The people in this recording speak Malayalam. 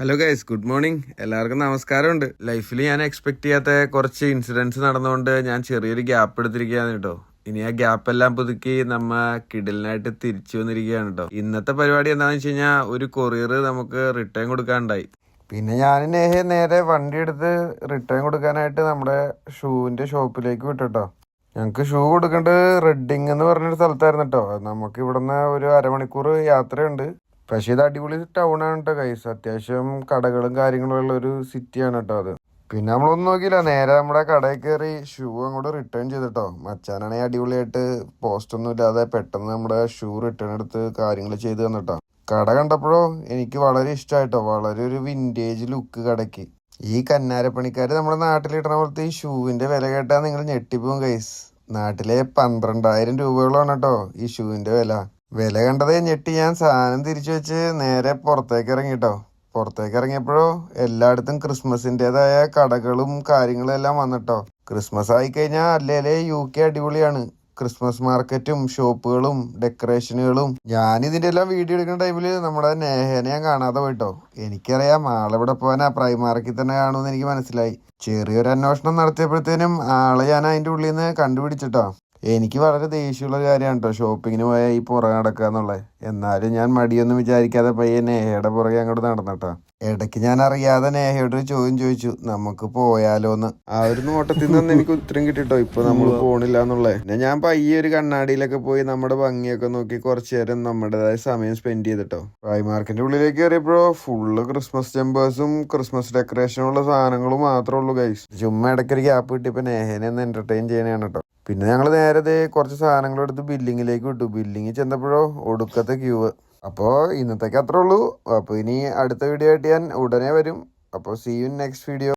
ഹലോ ഗൈസ് ഗുഡ് മോർണിംഗ് എല്ലാവർക്കും നമസ്കാരമുണ്ട്. ലൈഫിൽ ഞാൻ എക്സ്പെക്ട് ചെയ്യാത്ത കുറച്ച് ഇൻസിഡൻസ് നടന്നുകൊണ്ട് ഞാൻ ചെറിയൊരു ഗ്യാപ്പ് എടുത്തിരിക്കുകയാണ് കേട്ടോ. ഇനി ആ ഗ്യാപ്പ് എല്ലാം പുതുക്കി നമ്മ കിടലിനായിട്ട് തിരിച്ചു വന്നിരിക്കുകയാണ് കേട്ടോ. ഇന്നത്തെ പരിപാടി എന്താണെന്ന് വെച്ച് കഴിഞ്ഞാൽ ഒരു കൊറിയർ നമുക്ക് റിട്ടേൺ കൊടുക്കാനുണ്ടായി. പിന്നെ ഞാൻ നേഹ നേരെ വണ്ടി എടുത്ത് റിട്ടേൺ കൊടുക്കാനായിട്ട് നമ്മുടെ ഷൂവിന്റെ ഷോപ്പിലേക്ക് വിട്ടു വിട്ടോ ഞങ്ങൾക്ക് ഷൂ കൊടുക്കേണ്ടത് റെഡിങ് എന്ന് പറഞ്ഞൊരു സ്ഥലത്തായിരുന്നു കേട്ടോ. നമുക്ക് ഇവിടുന്ന് ഒരു അരമണിക്കൂർ യാത്രയുണ്ട്. പക്ഷേ ഇത് അടിപൊളി ടൗൺ ആണ് കേട്ടോ കൈസ് അത്യാവശ്യം കടകളും കാര്യങ്ങളും ഉള്ള ഒരു സിറ്റിയാണ് കേട്ടോ അത്. പിന്നെ നമ്മളൊന്നും നോക്കിയില്ല. നേരെ നമ്മുടെ കടയിൽ കയറി ഷൂ അങ്ങോട്ട് റിട്ടേൺ ചെയ്തിട്ടോ. മച്ചാനാണെങ്കിൽ അടിപൊളിയായിട്ട് പോസ്റ്റ് ഒന്നും ഇല്ലാതെ പെട്ടെന്ന് നമ്മുടെ ഷൂ റിട്ടേൺ എടുത്ത് കാര്യങ്ങൾ ചെയ്ത് തന്നിട്ടോ. കട കണ്ടപ്പോഴോ എനിക്ക് വളരെ ഇഷ്ടമായിട്ടോ വളരെ ഒരു വിന്റേജ് ലുക്ക് കടയ്ക്ക്. ഈ കന്നാരപ്പണിക്കാർ നമ്മുടെ നാട്ടിലിടണ പോലത്തെ ഈ ഷൂവിന്റെ വില കേട്ടാൽ നിങ്ങൾ ഞെട്ടിപ്പോവും കൈസ് നാട്ടിലെ പന്ത്രണ്ടായിരം രൂപയോളമാണ് കേട്ടോ ഈ ഷൂവിന്റെ വില. വില കണ്ടതേ ഞെട്ടി. ഞാൻ സാധനം തിരിച്ചു വെച്ച് നേരെ പുറത്തേക്ക് ഇറങ്ങി കേട്ടോ പുറത്തേക്ക് ഇറങ്ങിയപ്പോഴോ എല്ലായിടത്തും ക്രിസ്മസിന്റെതായ കടകളും കാര്യങ്ങളും എല്ലാം വന്നിട്ടോ. ക്രിസ്മസ് ആയി കഴിഞ്ഞാൽ അല്ലേലേ യു കെ അടിപൊളിയാണ്. ക്രിസ്മസ് മാർക്കറ്റും ഷോപ്പുകളും ഡെക്കറേഷനുകളും. ഞാൻ ഇതിന്റെ എല്ലാം വീഡിയോ എടുക്കുന്ന ടൈമിൽ നമ്മുടെ നേഹനെ ഞാൻ കാണാതെ പോയിട്ടോ. എനിക്കറിയാം ആളെവിടെ പോകാൻ ആ പ്രൈമാർക്കിൽ തന്നെ കാണുമെന്ന് എനിക്ക് മനസ്സിലായി. ചെറിയൊരു അന്വേഷണം നടത്തിയപ്പോഴത്തേനും ആളെ ഞാൻ അതിന്റെ ഉള്ളിൽ നിന്ന് കണ്ടുപിടിച്ചിട്ടോ. എനിക്ക് വളരെ ദേഷ്യമുള്ള കാര്യമാണ് കേട്ടോ ഷോപ്പിങ്ങിന് പോയാൽ ഈ പുറകെ നടക്കുക എന്നുള്ളത് എന്നാലും ഞാൻ മടിയൊന്നും വിചാരിക്കാതെ പയ്യെ നേഹയുടെ പുറകെ അങ്ങോട്ട് നടന്നട്ടോ ഇടയ്ക്ക് ഞാൻ അറിയാതെ നേഹയോട് ഒരു ചോദ്യം ചോദിച്ചു. നമുക്ക് പോയാലോ എന്ന് ആ ഒരു നോട്ടത്തിൽ നിന്ന് എനിക്ക് ഉത്തരം കിട്ടിട്ടോ ഇപ്പൊ നമ്മൾ പോണില്ല എന്നുള്ളത് പിന്നെ ഞാൻ പയ്യെ ഒരു കണ്ണാടിയിലൊക്കെ പോയി നമ്മുടെ ഭംഗിയൊക്കെ നോക്കി കുറച്ചു നേരം നമ്മുടേതായ സമയം സ്പെൻഡ് ചെയ്തിട്ടോ പ്രൈ മാർക്കറ്റിന്റെ ഉള്ളിലേക്ക് കയറിയപ്പോഴോ ഫുള്ള് ക്രിസ്മസ് ജമ്പേഴ്സും ക്രിസ്മസ് ഡെക്കറേഷനുള്ള സാധനങ്ങളും മാത്രമേ ഉള്ളൂ ഗൈസ് ചുമ്മാ ഇടയ്ക്കൊരു ഗ്യാപ്പ് കിട്ടിയപ്പോ നേഹനെ ഒന്ന് എന്റർടൈൻ ചെയ്യാനാണ് കേട്ടോ പിന്നെ ഞങ്ങൾ നേരത്തെ കുറച്ച് സാധനങ്ങൾ എടുത്ത് ബില്ലിങ്ങിലേക്ക് വിട്ടു. ബില്ലിങ്ങിൽ ചെന്നപ്പോഴോ ഒടുക്കത്തെ ക്യൂവ് അപ്പോൾ ഇന്നത്തേക്ക് അത്രേ ഉള്ളൂ. അപ്പോൾ ഇനി അടുത്ത വീഡിയോ ആയിട്ട് ഞാൻ ഉടനെ വരും. അപ്പോൾ സീ യു നെക്സ്റ്റ് വീഡിയോ